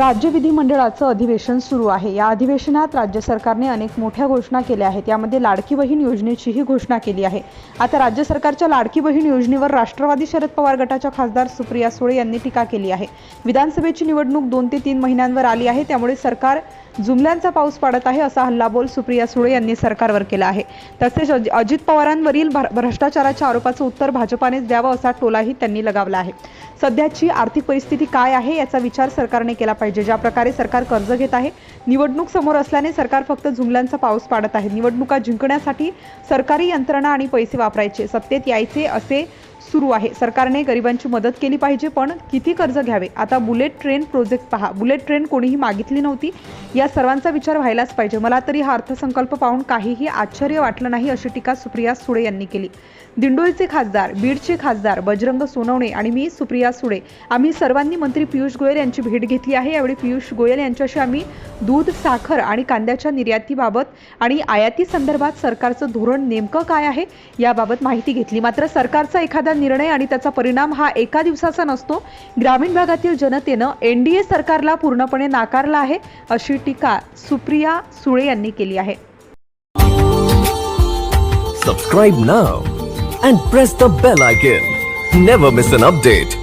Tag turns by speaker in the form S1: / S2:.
S1: राज्य विधिमंडळाचं अधिवेशन सुरू आहे. या अधिवेशनात राज्य सरकारने अनेक मोठ्या घोषणा केल्या आहेत. यामध्ये लाडकी बहीण योजनेचीही घोषणा केली आहे. आता राज्य सरकारच्या लाडकी बहीण योजनेवर राष्ट्रवादी शरद पवार गटाच्या खासदार सुप्रिया सुळे यांनी टीका केली आहे. विधानसभेची निवडणूक दोन ते तीन महिन्यांवर आली आहे. त्यामुळे सरकार जुमल्यांचा पाऊस पाडत आहे असा हल्लाबोल सुप्रिया सुळे यांनी सरकारवर केला आहे. तसेच अजित पवारांवरील भ्रष्टाचाराच्या आरोपाचं उत्तर भाजपानेच द्यावं असा टोलाही त्यांनी लगावला आहे. सध्याची आर्थिक परिस्थिती काय आहे याचा विचार सरकारने केला पाहिजे. ज्या प्रकारे सरकार कर्ज घेत आहे निवडणूक समोर असल्याने सरकार फक्त जुमल्यांचा पाऊस पाडत आहे. निवडणुका जिंकण्यासाठी सरकारी यंत्रणा आणि पैसे वापरायचे सत्तेत यायचे असे सुरू आहे. सरकारने गरिबांची मदत केली पाहिजे पण किती कर्ज घ्यावे? आता बुलेट ट्रेन प्रोजेक्ट पहा. बुलेट ट्रेन कोणीही मागितली नव्हती. या सर्वांचा विचार व्हायलाच पाहिजे. मला तरी हा अर्थसंकल्प पाहून काहीही आश्चर्य वाटलं नाही अशी टीका सुप्रिया सुळे यांनी केली. दिंडोळीचे खासदार बीडचे खासदार बजरंग सोनवणे आणि मी सुप्रिया सुळे. आम्ही सर्वांनी मंत्री पियुष गोयल यांची भेट घेतली आहे. यावेळी पियुष गोयल यांच्याशी आम्ही दूध साखर आणि कांद्याच्या निर्यातीबाबत आणि आयाती संदर्भात सरकारचं धोरण नेमकं काय आहे याबाबत माहिती घेतली. मात्र सरकारचा एखादा निर्णय आणि त्याचा परिणाम हा एका दिवसाचा नसतो. ग्रामीण भागातील जनतेनं एन डी ए सरकारला पूर्णपणे नाकारला आहे अशी टीका सुप्रिया सुळे यांनी केली आहे.
S2: Subscribe now and press the bell icon never miss an update